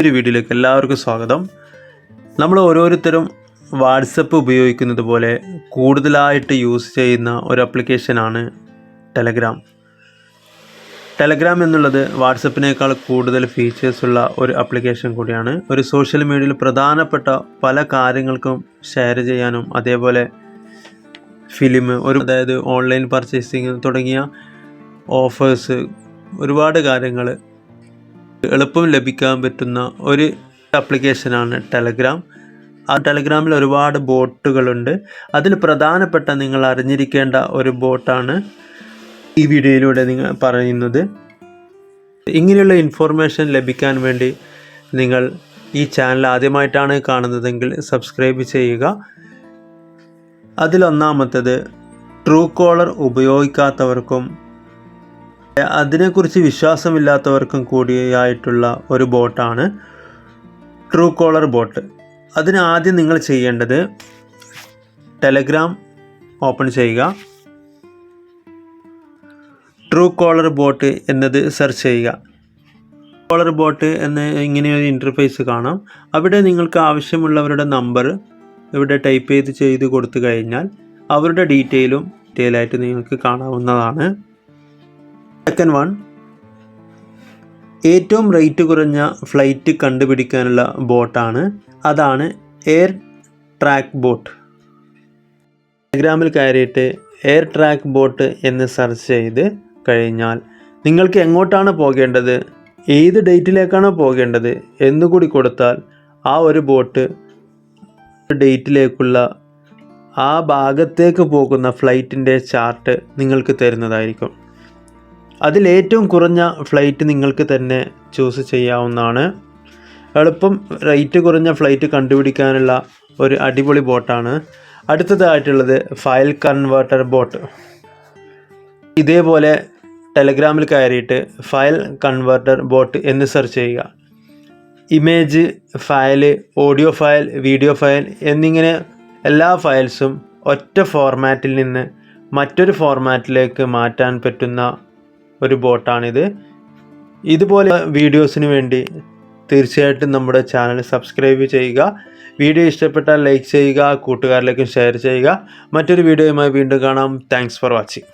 ഒരു വീഡിയോയിലേക്ക് എല്ലാവർക്കും സ്വാഗതം. നമ്മൾ ഓരോരുത്തരും വാട്സപ്പ് ഉപയോഗിക്കുന്നത് പോലെ കൂടുതലായിട്ട് യൂസ് ചെയ്യുന്ന ഒരു ആപ്ലിക്കേഷനാണ് ടെലഗ്രാം ടെലഗ്രാം എന്നുള്ളത് വാട്സപ്പിനേക്കാൾ കൂടുതൽ ഫീച്ചേഴ്സുള്ള ഒരു ആപ്ലിക്കേഷൻ കൂടിയാണ്. ഒരു സോഷ്യൽ മീഡിയയിൽ പ്രധാനപ്പെട്ട പല കാര്യങ്ങൾക്കും ഷെയർ ചെയ്യാനും അതേപോലെ ഫിലിം ഒരു അതായത് ഓൺലൈൻ പർച്ചേസിങ് തുടങ്ങിയ ഓഫേഴ്സ് ഒരുപാട് കാര്യങ്ങൾ എളുപ്പം ലഭിക്കാൻ പറ്റുന്ന ഒരു ആപ്ലിക്കേഷനാണ് ടെലഗ്രാം ആ ടെലഗ്രാമിൽ ഒരുപാട് ബോട്ടുകളുണ്ട്. അതിൽ പ്രധാനപ്പെട്ട നിങ്ങൾ അറിഞ്ഞിരിക്കേണ്ട ഒരു ബോട്ടാണ് ഈ വീഡിയോയിലൂടെ നിങ്ങൾ പറയുന്നത്. ഇങ്ങനെയുള്ള ഇൻഫോർമേഷൻ ലഭിക്കാൻ വേണ്ടി നിങ്ങൾ ഈ ചാനൽ ആദ്യമായിട്ടാണ് കാണുന്നതെങ്കിൽ സബ്സ്ക്രൈബ് ചെയ്യുക. അതിലൊന്നാമത്തത് ട്രൂ കോളർ ഉപയോഗിക്കാത്തവർക്കും അതിനെക്കുറിച്ച് വിശ്വാസമില്ലാത്തവർക്കും കൂടിയായിട്ടുള്ള ഒരു ബോട്ടാണ് ട്രൂ കോളർ ബോട്ട്. അതിന് ആദ്യം നിങ്ങൾ ചെയ്യേണ്ടത് ടെലഗ്രാം ഓപ്പൺ ചെയ്യുക. ട്രൂ കോളർ ബോട്ട് എന്നത് സെർച്ച് ചെയ്യുക. കോളർ ബോട്ട് എന്ന ഇങ്ങനെയൊരു ഇന്റർഫേസ് കാണാം. അവിടെ നിങ്ങൾക്ക് ആവശ്യമുള്ളവരുടെ നമ്പർ ഇവിടെ ടൈപ്പ് ചെയ്ത് ചെയ്ത് കൊടുത്തു കഴിഞ്ഞാൽ അവരുടെ ഡീറ്റെയിലും ഡീറ്റെയിലായിട്ട് നിങ്ങൾക്ക് കാണാവുന്നതാണ്. Second one. ഏറ്റവും റേറ്റ് കുറഞ്ഞ ഫ്ലൈറ്റ് കണ്ടുപിടിക്കാനുള്ള ബോട്ടാണ്. അതാണ് എയർ ട്രാക്ക് ബോട്ട്. ഇൻസ്റ്റാഗ്രാമിൽ കയറിയിട്ട് എയർ ട്രാക്ക് ബോട്ട് എന്ന് സെർച്ച് ചെയ്ത് കഴിഞ്ഞാൽ നിങ്ങൾക്ക് എങ്ങോട്ടാണ് പോകേണ്ടത്? ഏത് ഡേറ്റിലേക്കാണോ പോകേണ്ടത് എന്നുകൂടി കൊടുത്താൽ ആ ഒരു ബോട്ട് ഡേറ്റിലേക്കുള്ള ആ ഭാഗത്തേക്ക് പോകുന്ന ഫ്ലൈറ്റിന്റെ ചാർട്ട് നിങ്ങൾക്ക് തരുന്നതായിരിക്കും. അതിൽ ഏറ്റവും കുറഞ്ഞ ഫ്ലൈറ്റ് നിങ്ങൾക്ക് തന്നെ ചൂസ് ചെയ്യാവുന്നതാണ്. എളുപ്പം റേറ്റ് കുറഞ്ഞ ഫ്ലൈറ്റ് കണ്ടുപിടിക്കാനുള്ള ഒരു അടിപൊളി ബോട്ടാണ് അടുത്തതായിട്ടുള്ളത് ഫയൽ കൺവേർട്ടർ ബോട്ട് ഇതേപോലെ ടെലഗ്രാമിൽ കയറിയിട്ട് ഫയൽ കൺവേർട്ടർ ബോട്ട് എന്ന് സെർച്ച് ചെയ്യുക. Image file audio file video file എന്നിങ്ങനെ എല്ലാ ഫയൽസും ഒറ്റ ഫോർമാറ്റിൽ നിന്ന് മറ്റൊരു ഫോർമാറ്റിലേക്ക് മാറ്റാൻ പറ്റുന്ന ഒരു ബോട്ടാണിത്. ഇതുപോലെ വീഡിയോസിന് വേണ്ടി തീർച്ചയായിട്ടും നമ്മുടെ ചാനൽ സബ്സ്ക്രൈബ് ചെയ്യുക. വീഡിയോ ഇഷ്ടപ്പെട്ടാൽ ലൈക്ക് ചെയ്യുക കൂട്ടുകാരിലേക്കും ഷെയർ ചെയ്യുക. മറ്റൊരു വീഡിയോയുമായി വീണ്ടും കാണാം. Thanks for watching.